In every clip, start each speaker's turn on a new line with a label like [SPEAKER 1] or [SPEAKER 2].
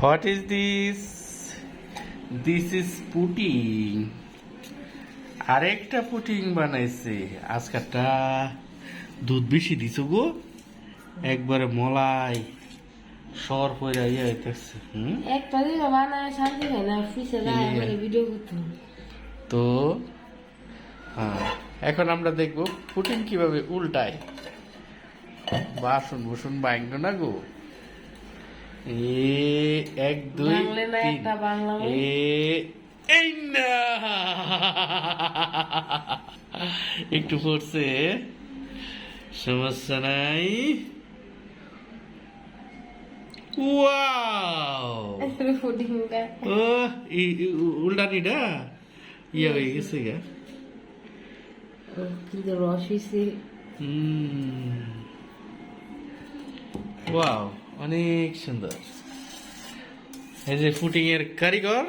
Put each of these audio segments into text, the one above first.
[SPEAKER 1] What is this this is pudding আরেকটা pudding বানাইছে। আজকালটা দুধ বেশি দিছ গো। একবারে মলাই সর পরে ইয়ে হইতেছে হুম?
[SPEAKER 2] একটা দিন বানায় শান্তি হয় না। আমার ভিডিও করতে।
[SPEAKER 1] তো হ্যাঁ এখন আমরা দেখব পুটিং কীভাবে উল্টায়। বাসন বুসন বাইঙ্গ না গো। এ এক দুই
[SPEAKER 2] একটা বাংলা
[SPEAKER 1] এ এই না। একটু পড়ছে। সমস্যা নাই। ওয়াও। ও উল্টানিটা? ইয়ে হয়ে গেছে গা।
[SPEAKER 2] কিন্তু রস হয়েছে
[SPEAKER 1] ওয়াও। অনেক সুন্দর। এই যে ফুটিং এর কারিগর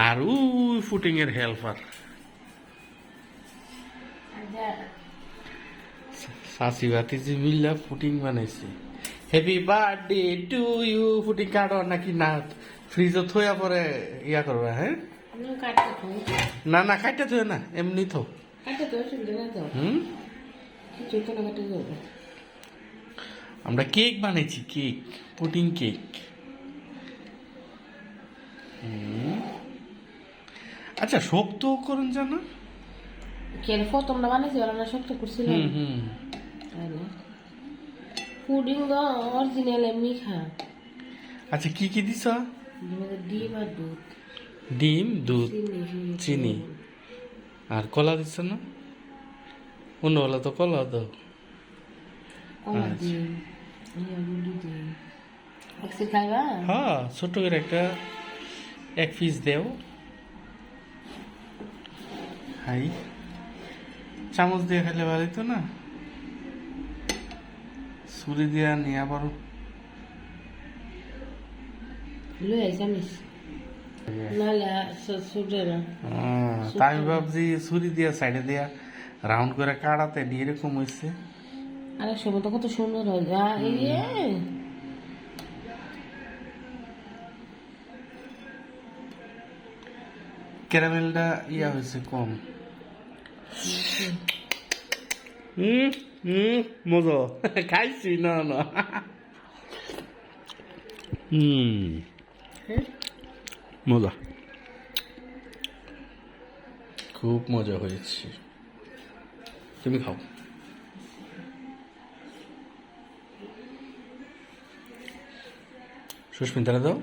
[SPEAKER 1] আর ওই ফুটিং এর হেল্পার সাসি বাতি যে মিল্লা ফুটিং বানাইছে happy birthday to you pudding কাটো নাকি না ফ্রিজে থইয়া পরে ইয়া করবা হ্যাঁ? না না খাইতে থইও না এমনি থো হুম
[SPEAKER 2] কিছু তো না কাটতে যাবে
[SPEAKER 1] আমরা কেক বানাইছি কেক পুটিং কেক। আচ্ছা শক্ত করুন জানা।
[SPEAKER 2] কেন প্রথমটা বানাইছি ওরা না শক্ত
[SPEAKER 1] হুম
[SPEAKER 2] পুডিং তো অরিজিনাল এমনি খা।
[SPEAKER 1] আচ্ছা কি কি দিছ?
[SPEAKER 2] ডিম আর দুধ।
[SPEAKER 1] ডিম দুধ
[SPEAKER 2] চিনি
[SPEAKER 1] আর কলা দিচ্ছ না? অন্যবেলা তো কলা দাও
[SPEAKER 2] কলা
[SPEAKER 1] আচ্ছা।
[SPEAKER 2] ডিম ইয়া গুলি ডিম একসে খাইবা
[SPEAKER 1] হ্যাঁ ছোট করে একটা এক পিস দেও। হাই। চামচ দিয়ে খেলে ভালো তো না? ছুরি দিয়ে নিয়ে আবার আমি ভাবছি ছুরি দিয়া সাইডে দিয়া রাউন্ড করে কাটাতে নিয়ে এরকম হয়েছে
[SPEAKER 2] সময় তো কত সুন্দর হয় যা। এই
[SPEAKER 1] ক্যারামেলটা ইয়া হয়েছে কম। হুম হুম মজা। খাইছি না না। হুম
[SPEAKER 2] হ্যাঁ?
[SPEAKER 1] মজা। খুব মজা হয়েছে। তুমি খাও। সুস্মিতারা দাও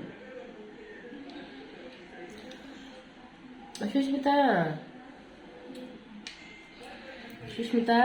[SPEAKER 2] সুস্মিতা সুস্মিতা